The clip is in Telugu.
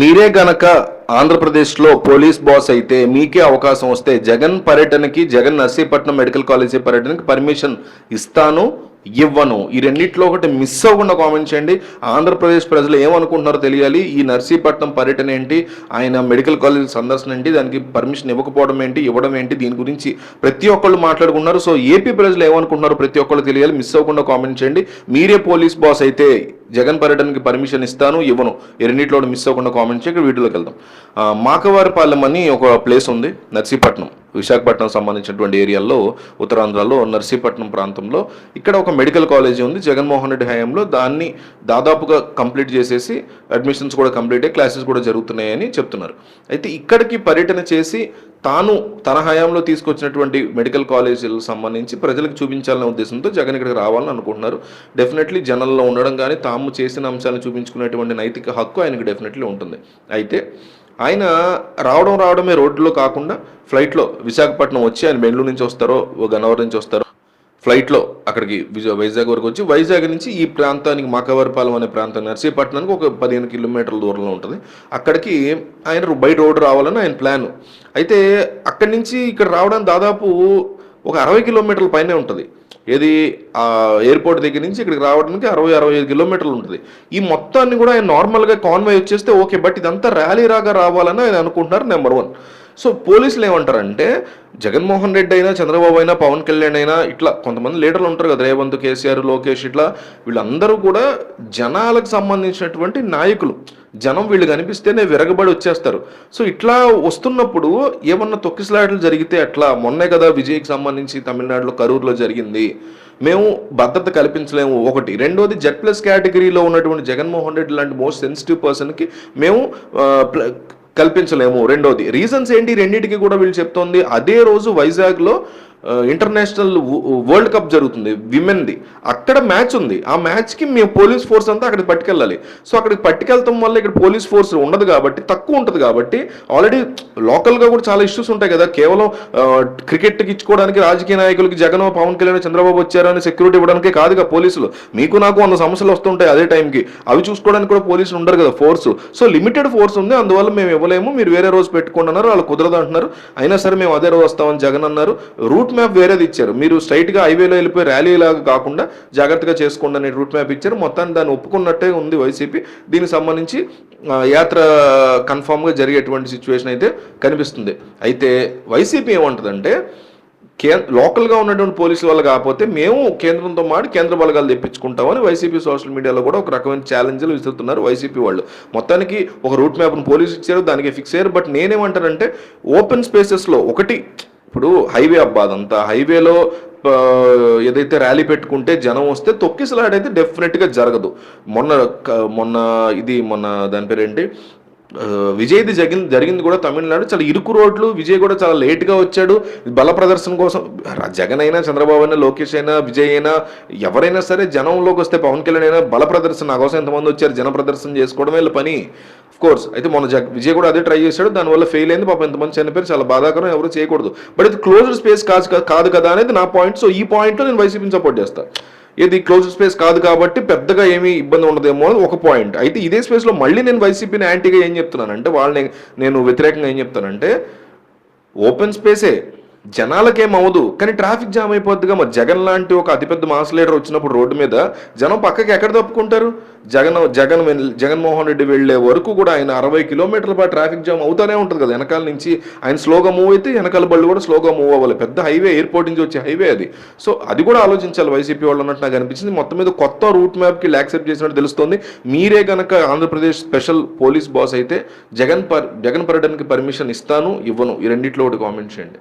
మీరే గనక ఆంధ్రప్రదేశ్లో పోలీస్ బాస్ అయితే మీకే అవకాశం వస్తే జగన్ పర్యటనకి జగన్ నర్సీపట్నం మెడికల్ కాలేజీ పర్యటనకి పర్మిషన్ ఇస్తాను. ఇవ్వను. ఈ రెండిట్లో ఒకటి మిస్ అవ్వకుండా కామెంట్ చేయండి. ఆంధ్రప్రదేశ్ ప్రజలు ఏమనుకుంటున్నారో తెలియాలి. ఈ నర్సీపట్నం పర్యటన ఏంటి? ఆయన మెడికల్ కాలేజ్ సందర్శన ఏంటి? దానికి పర్మిషన్ ఇవ్వకపోవడం ఏంటి? ఇవ్వడం ఏంటి? దీని గురించి ప్రతి ఒక్కళ్ళు మాట్లాడుకున్నారు సో ఏపీ ప్రజలు ఏమనుకుంటున్నారో ప్రతి ఒక్కళ్ళు తెలియాలి. మిస్ అవ్వకుండా కామెంట్ చేయండి. మీరే పోలీస్ బాస్ అయితే జగన్ పర్యటనకి పర్మిషన్ ఇస్తాను ఇవ్వను. ఈ రెండిట్లో మిస్ అవ్వకుండా కామెంట్ చేయండి వీటిలోకి వెళ్దాం. మాకవారిపాలెం అని ఒక ప్లేస్ ఉంది నర్సీపట్నం. విశాఖపట్నం సంబంధించినటువంటి ఏరియాల్లో ఉత్తరాంధ్రలో నర్సీపట్నం ప్రాంతంలో ఇక్కడ ఒక మెడికల్ కాలేజీ ఉంది జగన్మోహన్ రెడ్డి హయాంలో. దాన్ని దాదాపుగా కంప్లీట్ చేసేసి అడ్మిషన్స్ కూడా కంప్లీట్ అయ్యి క్లాసెస్ కూడా జరుగుతున్నాయని చెప్తున్నారు. అయితే ఇక్కడికి పర్యటన చేసి తాను తన హయాంలో తీసుకొచ్చినటువంటి మెడికల్ కాలేజీలకు సంబంధించి ప్రజలకు చూపించాలనే ఉద్దేశంతో జగన్ ఇక్కడికి రావాలని అనుకుంటున్నారు. డెఫినెట్లీ జనంలో ఉండడం కానీ తాము చేసిన అంశాలను చూపించుకునేటువంటి నైతిక హక్కు ఆయనకు డెఫినెట్లీ ఉంటుంది. అయితే ఆయన రావడం రావడమే రోడ్లో కాకుండా ఫ్లైట్లో విశాఖపట్నం వచ్చి ఆయన బెంగళూరు నుంచి వస్తారో గన్నవరం నుంచి వస్తారో ఫ్లైట్లో అక్కడికి వైజాగ్ వరకు వచ్చి వైజాగ్ నుంచి ఈ ప్రాంతానికి మకవరపాలెం అనే ప్రాంతం నర్సీపట్నానికి ఒక పదిహేను కిలోమీటర్ల దూరంలో ఉంటుంది. అక్కడికి ఆయన బయట రోడ్డు రావాలని ఆయన ప్లాన్. అయితే అక్కడి నుంచి ఇక్కడ రావడానికి దాదాపు ఒక అరవై కిలోమీటర్ల పైనే ఉంటుంది. ఏది ఆ ఎయిర్పోర్ట్ దగ్గర నుంచి ఇక్కడికి రావడానికి అరవై అరవై ఐదు కిలోమీటర్లు ఉంటుంది. ఈ మొత్తాన్ని కూడా ఆయన నార్మల్గా కాన్వే వచ్చేస్తే ఓకే బట్ ఇదంతా ర్యాలీ రాగా రావాలని ఆయన అనుకుంటున్నారు నెంబర్ వన్ సో పోలీసులు ఏమంటారంటే జగన్మోహన్ రెడ్డి అయినా చంద్రబాబు అయినా పవన్ కళ్యాణ్ అయినా ఇట్లా కొంతమంది లీడర్లు ఉంటారు కదా రేవంత్ కేసీఆర్ లోకేష్ ఇట్లా వీళ్ళందరూ కూడా జనాలకు సంబంధించినటువంటి నాయకులు. జనం వీళ్ళు కనిపిస్తేనే విరగబడి వచ్చేస్తారు. సో ఇట్లా వస్తున్నప్పుడు ఏమన్నా తొక్కిసలాటలు జరిగితే అట్లా మొన్నే కదా విజయ్కి సంబంధించి తమిళనాడులో కరూరులో జరిగింది. మేము భద్రత కల్పించలేము. ఒకటి. రెండోది జెడ్ ప్లస్ కేటగిరీలో ఉన్నటువంటి జగన్మోహన్ రెడ్డి లాంటి మోస్ట్ సెన్సిటివ్ పర్సన్కి మేము ప్ల- కల్పించలేము. రెండోది రీజన్స్ ఏంటి? రెండింటికి కూడా వీళ్ళు చెప్తోంది. అదే రోజు వైజాగ్లో ఇంటర్నేషనల్ వరల్డ్ కప్ జరుగుతుంది విమెన్ది అక్కడ మ్యాచ్ ఉంది. ఆ మ్యాచ్కి మేము పోలీస్ ఫోర్స్ అంతా అక్కడికి పట్టుకెళ్ళాలి. సో అక్కడికి పట్టుకెళ్తాం వల్ల ఇక్కడ పోలీస్ ఫోర్స్ ఉండదు కాబట్టి తక్కువ ఉంటుంది కాబట్టి ఆల్రెడీ లోకల్గా కూడా చాలా ఇష్యూస్ ఉంటాయి కదా. కేవలం క్రికెట్కి ఇచ్చుకోవడానికి రాజకీయ నాయకులకి జగన్ పవన్ కళ్యాణ్ చంద్రబాబు వచ్చారని సెక్యూరిటీ ఇవ్వడానికే కాదుగా పోలీసులు. మీకు నాకు వంద సమస్యలు వస్తుంటాయి అదే టైంకి అవి చూసుకోవడానికి కూడా పోలీసులు ఉండరు కదా ఫోర్స్ సో లిమిటెడ్ ఫోర్స్ ఉంది. అందువల్ల మేము ఇవ్వలేము. మీరు వేరే రోజు పెట్టుకోండి అన్నారు. వాళ్ళు కుదరదు అంటున్నారు. అయినా సరే మేము అదే రోజు వస్తామని జగన్ అన్నారు. రూట్ మ్యాప్ వేరేది ఇచ్చారు. మీరు స్ట్రైట్గా హైవేలో వెళ్ళిపోయి ర్యాలీ లాగా కాకుండా జాగ్రత్తగా చేసుకోండి అనే రూట్ మ్యాప్ ఇచ్చారు. మొత్తాన్ని దాన్ని ఒప్పుకున్నట్టే ఉంది వైసీపీ దీనికి సంబంధించి యాత్ర కన్ఫామ్గా జరిగేటువంటి సిచ్యువేషన్ అయితే కనిపిస్తుంది. అయితే వైసీపీ ఏమంటుందంటే కే లోకల్గా ఉన్నటువంటి పోలీసుల వల్ల కాకపోతే మేము కేంద్రంతో మాడి కేంద్ర బలగాలు తెప్పించుకుంటామని వైసీపీ సోషల్ మీడియాలో కూడా ఒక రకమైన ఛాలెంజ్లు విసురుతున్నారు వైసీపీ వాళ్ళు. మొత్తానికి ఒక రూట్ మ్యాప్ను పోలీసు ఇచ్చారు దానికి ఫిక్స్ అయ్యారు. బట్ నేనేమంటానంటే ఓపెన్ స్పేసెస్లో ఒకటి ఇప్పుడు హైవే అబ్బా అదంతా. హైవేలో ఏదైతే ర్యాలీ పెట్టుకుంటే జనం వస్తే తొక్కిసలాడైతే డెఫినెట్గా జరగదు. మొన్న మొన్న ఇది మొన్న దాని పేరేంటి? విజయ్ది జరిగింది జరిగింది కూడా తమిళనాడు. చాలా ఇరుకు రోడ్లు. విజయ్ కూడా చాలా లేట్గా వచ్చాడు. బల ప్రదర్శన కోసం జగన్ అయినా చంద్రబాబు అయినా లోకేష్ అయినా విజయ్ అయినా ఎవరైనా సరే జనంలోకి వస్తే పవన్ కళ్యాణ్ అయినా బల ప్రదర్శన. నా కోసం ఎంతమంది వచ్చారు? జన ప్రదర్శన చేసుకోవడమే వీళ్ళ పని. కోర్స్ అయితే మొన్న జగ విజయ్ కూడా అదే ట్రై చేశాడు. దానివల్ల ఫెయిల్ అయింది. పాపం ఎంతమంది చనిపోయారు? చాలా బాధాకరం. ఎవరు చేయకూడదు. బట్ ఇది క్లోజ్డ్ స్పేస్ కాదు కాదు కదా అనేది నా పాయింట్ సో ఈ పాయింట్లో నేను వైసీపీని సపోర్ట్ చేస్తాను ఇది క్లోజ్ స్పేస్ కాదు కాబట్టి పెద్దగా ఏమీ ఇబ్బంది ఉండదేమో అని ఒక పాయింట్ అయితే ఇదే స్పేస్లో మళ్ళీ నేను వైసీపీని యాంటీగా ఏం చెప్తున్నానంటే వాళ్ళని నేను వ్యతిరేకంగా ఏం చెప్తానంటే ఓపెన్ స్పేసే జనాలకేమవదు అవ్వదు కానీ ట్రాఫిక్ జామ్ అయిపోద్దిగా. మరి జగన్ లాంటి ఒక అతిపెద్ద మాస్ లీడర్ వచ్చినప్పుడు రోడ్డు మీద జనం పక్కకి ఎక్కడ తప్పుకుంటారు? జగన్ జగన్ జగన్మోహన్ రెడ్డి వెళ్ళే వరకు కూడా ఆయన అరవై కిలోమీటర్ల పాటు ట్రాఫిక్ జామ్ అవుతానే ఉంటుంది కదా. వెనకాల నుంచి ఆయన స్లోగా మూవ్ అయితే వెనకాల బళ్ళు కూడా స్లోగా మూవ్ అవ్వాలి. పెద్ద హైవే ఎయిర్పోర్ట్ నుంచి వచ్చే హైవే అది. సో అది కూడా ఆలోచించాలి వైసీపీ వాళ్ళు అన్నట్టు నాకు అనిపించింది. మొత్తం మీద కొత్త రూట్ మ్యాప్కి యాక్సెప్ట్ చేసినట్టు తెలుస్తుంది. మీరే గనక ఆంధ్రప్రదేశ్ స్పెషల్ పోలీస్ బాస్ అయితే జగన్ పర్ జగన్ పర్యటనకి పర్మిషన్ ఇస్తాను ఇవ్వను. ఈ రెండిట్లో ఒకటి కామెంట్ చేయండి.